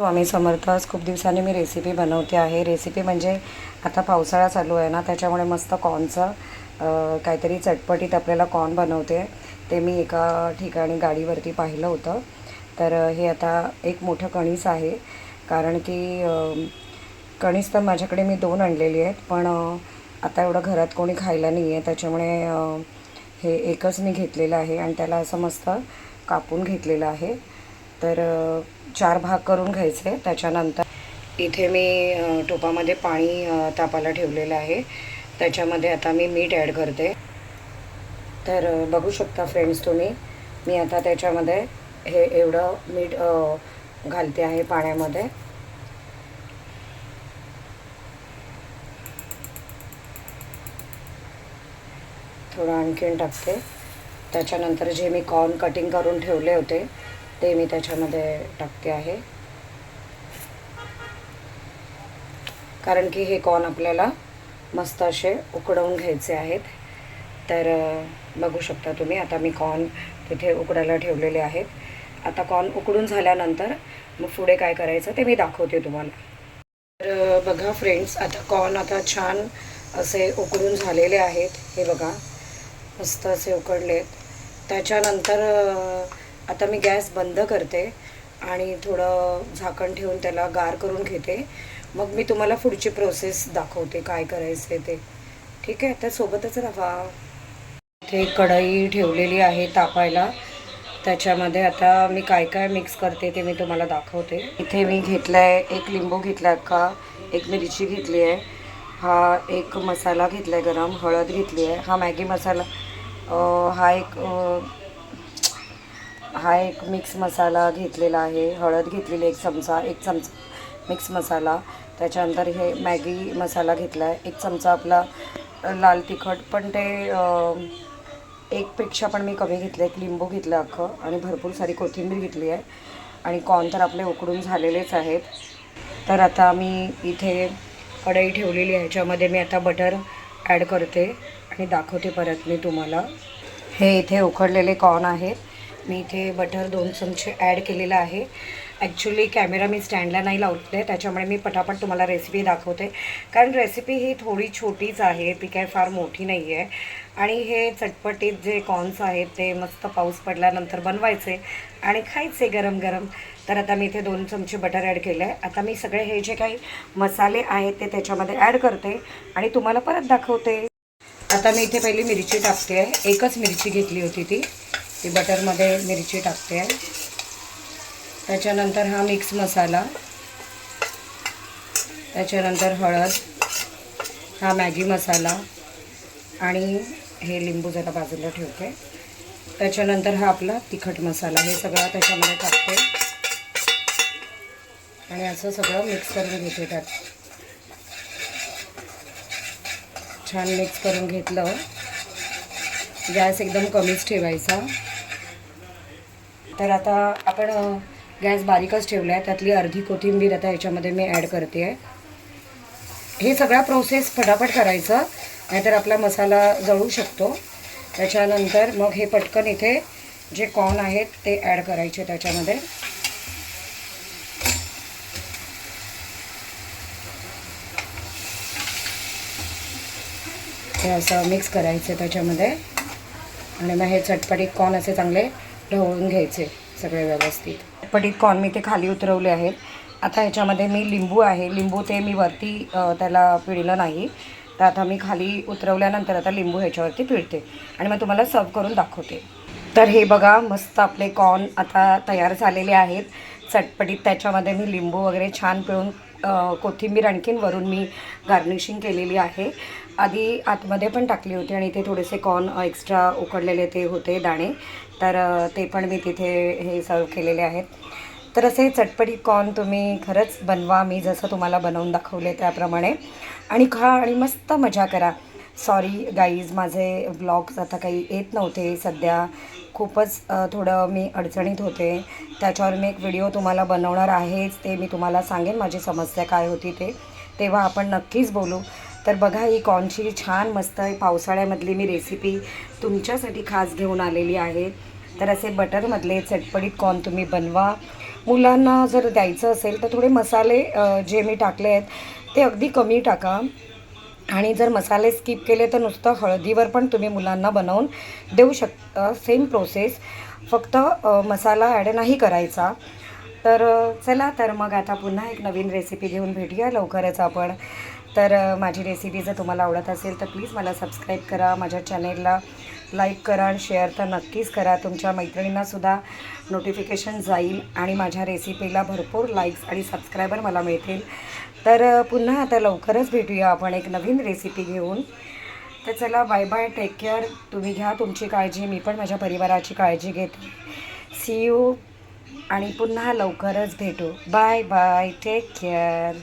स्वामी समर्थ आज खूप दिवसांनी मी रेसिपी बनवते आहे. रेसिपी म्हणजे आता पावसाळा चालू आहे ना त्याच्यामुळे मस्त कॉर्नचं काहीतरी चटपटीत आपल्याला कॉर्न बनवते. ते मी एका ठिकाणी गाडीवरती पाहिलं होतं. तर हे आता एक मोठं कणीस आहे. कारण की कणीस तर माझ्याकडे मी दोन आणलेली आहेत पण आता एवढं घरात कोणी खायला नाही आहे त्याच्यामुळे हे एकच मी घेतलेलं आहे आणि त्याला असं मस्त कापून घेतलेलं आहे. तर चार भाग करून घ्यायचे. त्याच्यानंतर इथे मी टोपामध्ये पाणी तापाला ठेवलेलं आहे. त्याच्यामध्ये आता मी मीठ ॲड करते. तर बघू शकता फ्रेंड्स तुम्ही मी आता त्याच्यामध्ये हे एवढं मीठ घालते आहे पाण्यामध्ये. थोडं आणखीन टाकते. त्याच्यानंतर जे मी कॉर्न कटिंग करून ठेवले होते ते मी त्याच्यामध्ये टाकते आहे. कारण की हे कॉर्न आपल्याला मस्त असे उकडवून घ्यायचे आहेत. तर बघू शकता तुम्ही आता मी कॉर्न तिथे उकडायला ठेवलेले आहेत. आता कॉर्न उकडून झाल्यानंतर मग पुढे काय करायचं ते मी दाखवते तुम्हाला. तर बघा फ्रेंड्स आता कॉर्न आता छान असे उकडून झालेले आहेत. हे बघा मस्त असे उकडलेत. त्याच्यानंतर आता मी गॅस बंद करते आणि थोडं झाकण ठेवून त्याला गार करून घेते. मग मी तुम्हाला पुढची प्रोसेस दाखवते काय करायचे ते. ठीक आहे? तर सोबतच राहा. इथे कढई ठेवलेली आहे तापायला. त्याच्यामध्ये आता मी काय काय मिक्स करते ते मी तुम्हाला दाखवते. इथे मी घेतला आहे एक लिंबू घेतला का? एक मिरची घेतली आहे. हा एक मसाला घेतला आहे गरम. हळद घेतली आहे. हा मॅगी मसाला हा एक हा एक मिक्स मसाला घेतलेला आहे. हळद घेतलेली एक चमचा एक चमचा मिक्स मसाला. त्याच्यानंतर हे मॅगी मसाला घेतला आहे एक चमचा आपला लाल तिखट पण ते एकपेक्षा पण मी कमी घेतलं एक लिंबू घेतलं अख्खं आणि भरपूर सारी कोथिंबीर घेतली आहे. आणि कॉर्न तर आपले उकडून झालेलेच आहेत. तर आता मी इथे कढई ठेवलेली आहे. ह्याच्यामध्ये मी आता बटर ॲड करते आणि दाखवते परत मी तुम्हाला. हे इथे उकडलेले कॉर्न आहेत. मी इथे बटर दोन चमचे ॲड केलेलं आहे. ॲक्च्युली कॅमेरा मी स्टँडला नाही लावते त्याच्यामुळे मी पटापट तुम्हाला रेसिपी दाखवते. कारण रेसिपी ही थोडी छोटीच आहे. ती काय फार मोठी नाही आहे आणि हे चटपटीत जे कॉर्न्स आहेत ते मस्त पाऊस पडल्यानंतर बनवायचे आणि खायचे गरम गरम. तर आता मी इथे दोन चमचे बटर ॲड केलं आहे आता मी सगळे हे जे काही मसाले आहेत ते त्याच्यामध्ये ॲड करते आणि तुम्हाला परत दाखवते. आता मी इथे पहिली मिरची टाकते. आहे एकच मिरची घेतली होती ती. ती बटरमध्ये मिरची टाकते. आहे त्याच्यानंतर हा मिक्स मसाला. त्याच्यानंतर हळद. हा मॅगी मसाला. आणि हे लिंबू जरा बाजूला ठेवते. त्याच्यानंतर हा आपला तिखट मसाला. हे सगळं त्याच्यामध्ये टाकते. आणि असं सगळं मिक्स करून घेते त्यात. छान मिक्स करून घेतलं. गॅस एकदम कमीच ठेवायचा. तर आता आपण गॅस बारीकच ठेवला आहे त्यातली अर्धी कोथिंबीर आता याच्यामध्ये मी ॲड करते. आहे हे सगळा प्रोसेस फटाफट करायचं नाहीतर आपला मसाला जळू शकतो. त्याच्यानंतर मग हे पटकन इथे जे कॉर्न आहेत ते ॲड करायचे त्याच्यामध्ये. हे असं मिक्स करायचं त्याच्यामध्ये. आणि मग हे चटपटीत कॉर्न असे चांगले ढवळून घ्यायचे सगळे व्यवस्थित. पटीत कॉर्न मी ते खाली उतरवले आहेत. आता ह्याच्यामध्ये मी लिंबू आहे. लिंबू ते मी वरती त्याला पिळलं नाही. तर आता मी खाली उतरवल्यानंतर आता लिंबू ह्याच्यावरती पिळते. आणि मग तुम्हाला सर्व करून दाखवते. तर हे बघा मस्त आपले कॉर्न आता तयार झालेले आहेत. चटपटीत त्याच्यामध्ये मी लिंबू वगैरे छान पिळून कोथिंबीर आणखीन वरून मी गार्निशिंग केलेली आहे. आधी आतमध्ये पण टाकली होती आणि ते थोडेसे कॉर्न एक्स्ट्रा उकडलेले ते होते दाणे. तर ते पण मी तिथे हे सर्व केलेले आहेत. तर असे चटपटीत कॉर्न तुम्ही खरंच बनवा. मी जसं तुम्हाला बनवून दाखवले त्याप्रमाणे. आणि खा आणि मस्त मजा करा. सॉरी गाईज माझे ब्लॉग्स आता काही येत नव्हते. सध्या खूपच थोडं मी अडचणीत होते. त्याच्यावर मी एक व्हिडिओ तुम्हाला बनवणार आहेच. ते मी तुम्हाला सांगेन माझी समस्या काय होती ते. तेव्हा आपण नक्कीच बोलू. तर बघा ही कॉर्नची छान मस्त पावसाळ्यामधली मी रेसिपी तुमच्यासाठी खास घेऊन आलेली आहे. तर असे बटरमधले चटपटीत कॉर्न तुम्ही बनवा. मुलांना जर द्यायचं असेल तर थोडे मसाले जे मी टाकले आहेत ते अगदी कमी टाका. आणि जर मसाले स्किप केले तर नुसतं हळदीवर पण तुम्ही मुलांना बनवून देऊ शकता. सेम प्रोसेस फक्त मसाला ॲड नाही करायचा. तर चला तर मग आता पुन्हा एक नवीन रेसिपी घेऊन भेटूया. लवकरच आपण. तर माझी रेसिपी जर तुम्हाला आवडत असेल तर प्लीज मला सबस्क्राईब करा माझ्या चॅनेलला लाईक करा आणि शेअर तर नक्कीच करा. तुमच्या मैत्रिणींनासुद्धा नोटिफिकेशन जाईल आणि माझ्या रेसिपीला भरपूर लाईक्स आणि सबस्क्रायबर मला मिळतील. तर पुन्हा आता लवकरच भेटूया आपण एक नवीन रेसिपी घेऊन. तर चला बाय बाय टेक केअर तुम्ही घ्या तुमची काळजी मी पण माझ्या परिवाराची काळजी घेते. सी यू आणि पुन्हा लवकरच भेटू. Bye bye take care